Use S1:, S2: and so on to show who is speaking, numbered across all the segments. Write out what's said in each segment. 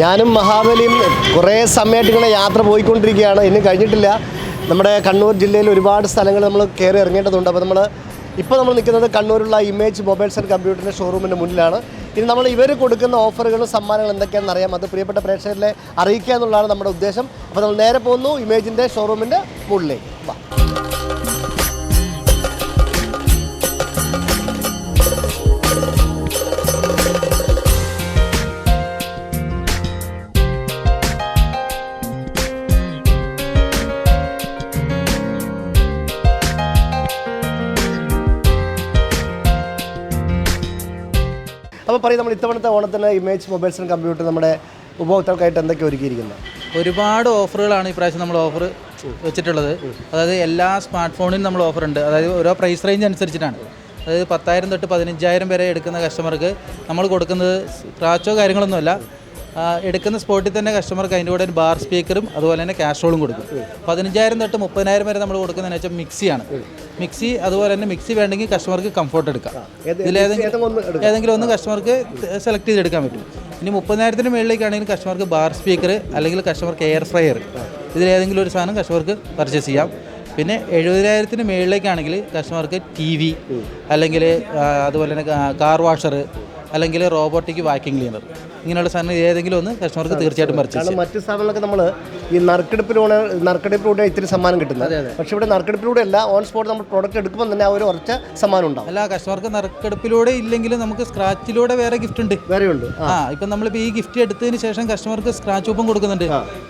S1: ഞാനും മഹാബലിയും കുറേ സമയമായിട്ട് ഇങ്ങനെ യാത്ര പോയിക്കൊണ്ടിരിക്കുകയാണ്. ഇന്നും കഴിഞ്ഞിട്ടില്ല. നമ്മുടെ കണ്ണൂർ ജില്ലയിൽ ഒരുപാട് സ്ഥലങ്ങൾ നമ്മൾ കയറി ഇറങ്ങേണ്ടതുണ്ട്. അപ്പോൾ നമ്മൾ ഇപ്പോൾ നമ്മൾ നിൽക്കുന്നത് കണ്ണൂരുള്ള ഇമേജ് മൊബൈൽസ് ആൻഡ് കമ്പ്യൂട്ടറിന്റെ ഷോറൂമിന്റെ മുന്നിലാണ്. ഇനി നമ്മൾ ഇവർ കൊടുക്കുന്ന ഓഫറുകളും സമ്മാനങ്ങളും എന്തൊക്കെയാണെന്ന് അറിയാം. അത് പ്രിയപ്പെട്ട പ്രേക്ഷകരിലെ അറിയിക്കുക എന്നുള്ളതാണ് നമ്മുടെ ഉദ്ദേശം. അപ്പോൾ നമ്മൾ നേരെ പോകുന്നു ഇമേജിന്റെ ഷോറൂമിന്റെ മുകളിലേക്ക്. വാ. അപ്പോൾ പറയും നമ്മൾ ഇത്തവണത്തെ ഓണത്തിന് ഇമേജ് മൊബൈൽസ് ആൻഡ് കമ്പ്യൂട്ടർ നമ്മുടെ ഉപഭോക്താക്കൾക്കായിട്ട് എന്തൊക്കെ ഒരുക്കിയിരിക്കുന്നത്
S2: ഒരുപാട് ഓഫറുകളാണ് ഇപ്രാവശ്യം നമ്മൾ ഓഫർ വെച്ചിട്ടുള്ളത്. അതായത് എല്ലാ സ്മാർട്ട് ഫോണിനും നമ്മൾ ഓഫർ ഉണ്ട് അതായത് ഓരോ പ്രൈസ് റേഞ്ച് അനുസരിച്ചിട്ടാണ്. അതായത് പത്തായിരം തൊട്ട് പതിനഞ്ചായിരം വരെ എടുക്കുന്ന കസ്റ്റമർക്ക് നമ്മൾ കൊടുക്കുന്നത് സ്ക്രാച്ചോ കാര്യങ്ങളൊന്നുമല്ല. എടുക്കുന്ന സ്പോട്ടിൽ തന്നെ കസ്റ്റമർക്ക് അതിന്റെ കൂടെ ഒരു ബാർ സ്പീക്കറും അതുപോലെ തന്നെ കാഷോളും കൊടുക്കും. പതിനഞ്ചായിരം തൊട്ട് മുപ്പതിനായിരം വരെ നമ്മൾ കൊടുക്കുന്നതെന്ന് വെച്ചാൽ മിക്സിയാണ്. മിക്സി അതുപോലെ തന്നെ മിക്സി വേണ്ടെങ്കിൽ കസ്റ്റമർക്ക് കംഫോർട്ട് എടുക്കാം. ഇതിലേതെങ്കിലും
S1: ഏതെങ്കിലും ഒന്ന് എടുക്കാം.
S2: ഏതെങ്കിലും ഒന്ന് കസ്റ്റമർക്ക് സെലക്ട് ചെയ്തെടുക്കാൻ പറ്റും. ഇനി മുപ്പതിനായിരത്തിന് മുകളിലേക്കാണെങ്കിൽ കസ്റ്റമർക്ക് ബാർ സ്പീക്കർ അല്ലെങ്കിൽ കസ്റ്റമർക്ക് എയർ ഫ്രയർ ഇതിലേതെങ്കിലും ഒരു സാധനം കസ്റ്റമർക്ക് പർച്ചേസ് ചെയ്യാം. പിന്നെ എഴുപതിനായിരത്തിന് മുകളിലേക്കാണെങ്കിൽ കസ്റ്റമർക്ക് ടി വി അല്ലെങ്കിൽ അതുപോലെ തന്നെ കാർ വാഷർ അല്ലെങ്കിൽ റോബോട്ടിക് വാക്യൂം ക്ലീനർ. ഇങ്ങനെയുള്ള സാധനം ഏതെങ്കിലും ഒന്ന് കസ്റ്റമർക്ക് തീർച്ചയായിട്ടും
S1: പറിച്ചു മറ്റ് സ്ഥാപനങ്ങളൊക്കെ നമ്മൾ ഈ നറുക്കെടുപ്പിലൂടെ നറുക്കെടുപ്പിലൂടെ ഇത്തിരി സമ്മാനം കിട്ടുന്നത്. പക്ഷേ ഇവിടെ നറുക്കെടുപ്പിലൂടെ അല്ല ഓൺ സ്പോട്ട് നമ്മൾ പ്രോഡക്റ്റ് എടുക്കുമ്പോൾ തന്നെ ആ ഒരു ഉറച്ച സമ്മാനം ഉണ്ടാവും.
S2: അല്ല കസ്റ്റമർക്ക് നറുക്കെടുപ്പിലൂടെ ഇല്ലെങ്കിലും നമുക്ക് സ്ക്രാച്ചിലൂടെ വേറെ ഗിഫ്റ്റ് ഉണ്ട്.
S1: വേറെ ഉണ്ട്
S2: ആ ഇപ്പം നമ്മളിപ്പോൾ ഈ ഗിഫ്റ്റ് എടുത്തതിന് ശേഷം കസ്റ്റമർക്ക് സ്ക്രാച്ച് കൂപ്പൺ കൊടുക്കുന്നുണ്ട്.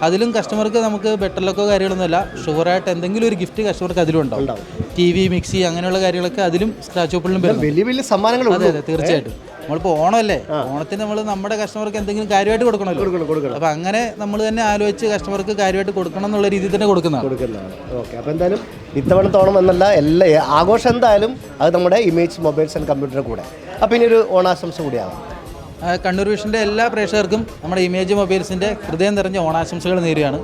S2: അതിലും കസ്റ്റമർക്ക് നമുക്ക് ബെറ്റർ ലക്കോ കാര്യങ്ങളൊന്നുമല്ല ഷുവറായിട്ട് എന്തെങ്കിലും ഒരു ഗിഫ്റ്റ് കസ്റ്റമർക്ക് അതിലും ഉണ്ടാവും. ടി വി മിക്സി അങ്ങനെയുള്ള കാര്യങ്ങളൊക്കെ അതിലും സ്ക്രാച്ച് ഓപ്പിളിലും വരും
S1: വലിയ വലിയ സമ്മാനങ്ങൾ
S2: അതെ അതെ തീർച്ചയായിട്ടും. നമ്മളിപ്പോൾ ഓണമല്ലേ? ഓണത്തിന് നമ്മൾ നമ്മുടെ കസ്റ്റമർക്ക് എന്തെങ്കിലും കാര്യമായിട്ട് കൊടുക്കണമല്ലോ.
S1: കൊടുക്കണം കൊടുക്കണം.
S2: അപ്പം അങ്ങനെ നമ്മൾ തന്നെ ആലോചിച്ച് കസ്റ്റമർക്ക് കാര്യമായിട്ട് കൊടുക്കണം എന്നുള്ള രീതിയിൽ തന്നെ കൊടുക്കുന്നതാണ്.
S1: കൊടുക്കുന്നതാണ്. ഓക്കെ അപ്പോൾ എന്തായാലും ഇത്തവണത്തെ ഓണം എന്നല്ല എല്ലാ ആഘോഷം എന്തായാലും അത് നമ്മുടെ ഇമേജ് മൊബൈൽസ് ആൻഡ് കമ്പ്യൂട്ടറിന്റെ കൂടെ. അപ്പോൾ ഇനി ഒരു ഓണാശംസ
S2: കൂടിയാണ് കണ്ണൂർ വിഷന്റെ എല്ലാ പ്രേക്ഷകർക്കും നമ്മുടെ ഇമേജ് മൊബൈൽസിന്റെ ഹൃദയം നിറഞ്ഞ ഓണാശംസകൾ നേരുകയാണ്.